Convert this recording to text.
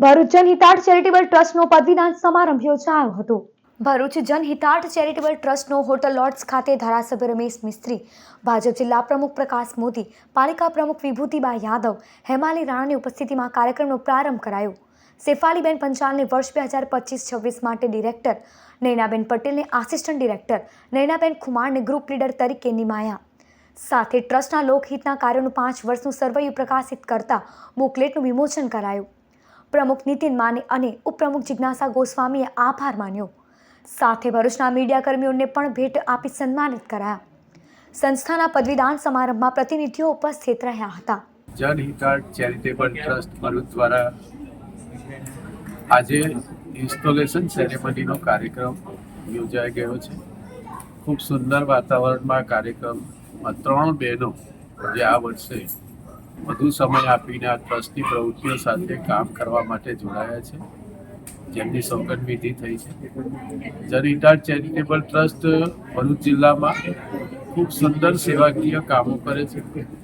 Bharuch જનહિતાર્થ charitable ટ્રસ્ટનો પદવીદાન સમારંભ યોજાયો હતો. ભરૂચ જનહિતાર્થ ચેરિટેબલ ટ્રસ્ટનો હોટલ લોર્ડ્સ ખાતે ધારાસભ્ય રમેશ મિસ્ત્રી, ભાજપ જિલ્લા પ્રમુખ પ્રકાશ મોદી, પાલિકા પ્રમુખ વિભૂતિબા યાદવ, હેમાલી રાણાની ઉપસ્થિતિમાં કાર્યક્રમનો પ્રારંભ કરાયો. શેફાલીબેન પંચાલને વર્ષ બે હજાર પચીસ છવ્વીસ માટે ડિરેક્ટર, નૈનાબેન પટેલને આસિસ્ટન્ટ ડિરેક્ટર, નૈનાબેન ખુમારને ગ્રુપ લીડર તરીકે નિમાયા. સાથે ટ્રસ્ટના લોકહિતના કાર્યોનું પાંચ વર્ષનું સર્વૈયું પ્રકાશિત કરતા બુકલેટનું વિમોચન કરાયું. પ્રમુખ નીતિન માને અને ઉપપ્રમુખ જિજ્ઞાસા ગોસ્વામીએ આભાર માન્યો. સાથે ભરૂચના મીડિયાકર્મીઓને પણ ભેટ આપી સન્માનિત કરાયા. સંસ્થાના પદવીદાન સમારંભમાં પ્રતિનિધિઓ ઉપસ્થિત રહ્યા હતા. જનહિતાર્થ ચેરિટેબલ ટ્રસ્ટ ભરૂચ દ્વારા આજે ઇન્સ્ટોલેશન સેરેમનીનો કાર્યક્રમ યોજાઈ ગયો છે. ખૂબ સુંદર વાતાવરણમાં કાર્યક્રમ. ત્રણ બહેનો જે આ વર્ષે વધુ સમય આપીને આ ટ્રસ્ટની પ્રવૃત્તિઓ સાથે કામ કરવા માટે જોડાયા છે. જેમની સોગંદવિધિ થઈ છે. જનહિતાર્થ ચેરિટેબલ ટ્રસ્ટ ભરૂચ જિલ્લામાં ખૂબ સુંદર સેવાકીય કામો કરે છે.